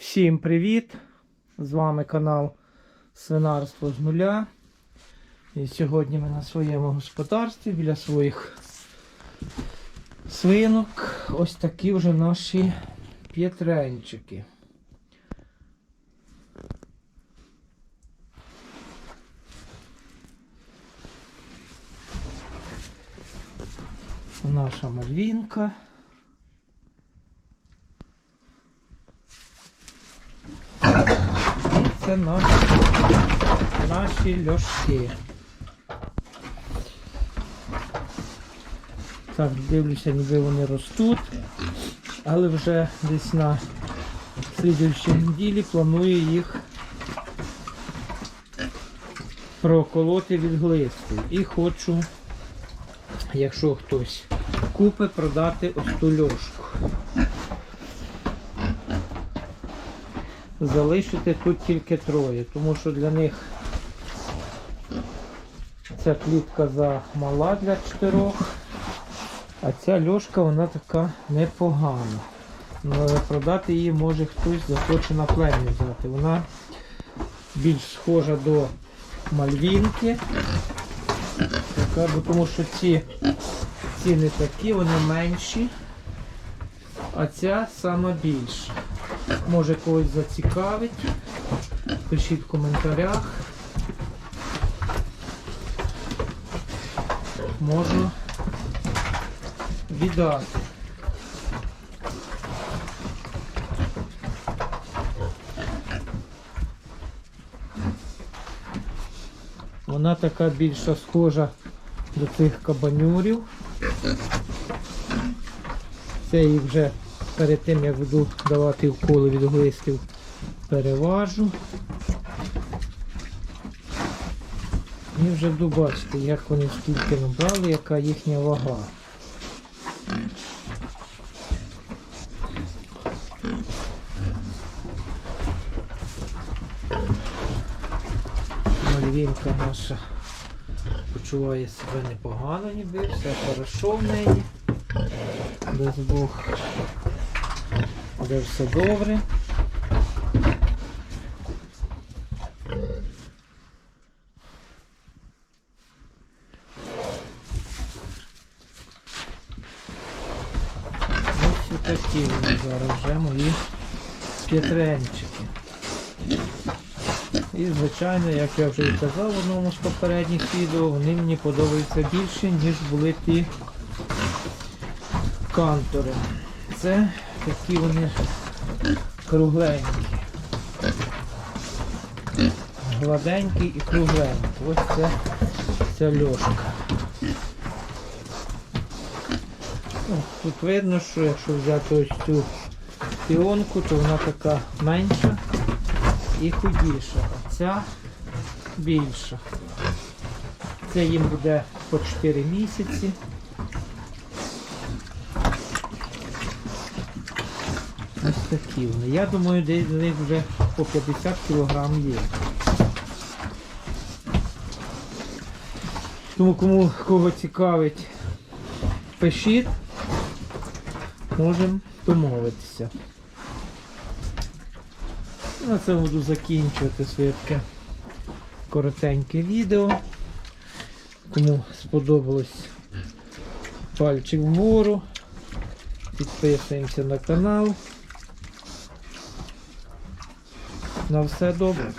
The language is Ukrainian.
Всім привіт! З вами канал Свинарство з нуля. І сьогодні ми на своєму господарстві біля своїх свинок. Ось такі вже наші п'єтренчики. Наша мальвінка. Це наші, наші льошки. Так, дивлюся, ніби вони ростуть, але вже десь на слідуючій неділі планую їх проколоти від глисту. І хочу, якщо хтось купить, продати ось ту льошку. Залишити тут тільки троє, тому що для них ця клітка замала для чотирьох, а ця льошка вона така непогана. Ну, продати її може хтось захоче на плем'я взяти. Вона більш схожа до мальвінки. Така, бо тому що ці, ці такі, вони менші, а ця сама більша. Може когось зацікавить. Пишіть в коментарях. Можу віддати. Вона така більша схожа до цих кабанюрів. Це їх вже перед тим як буду давати вколи від глистів переважу. І вже буду бачити, як вони скільки набрали, яка їхня вага. Мальвінка наша почуває себе непогано ніби, все хорошо в неї. Без Бог де все добре. Ось такі вони зараз вже мої п'ятренчики. І звичайно, як я вже і казав в одному з попередніх відео, вони мені подобаються більше, ніж були ті кантори. Це такі вони кругленькі. Гладенькі і кругленькі. Ось це ця льошка. О, Тут видно, що якщо взяти ось цю піонку, то вона така менша і худіша, а ця більша. Це їм буде по 4 місяці. Ось такі вони. Я думаю, десь з них вже по 50 кг є. Тому кому кого цікавить, пишіть, можемо домовитися. На це буду закінчувати своє таке коротеньке відео. Кому сподобалось пальчик вгору. Підписуємося на канал. На все добре.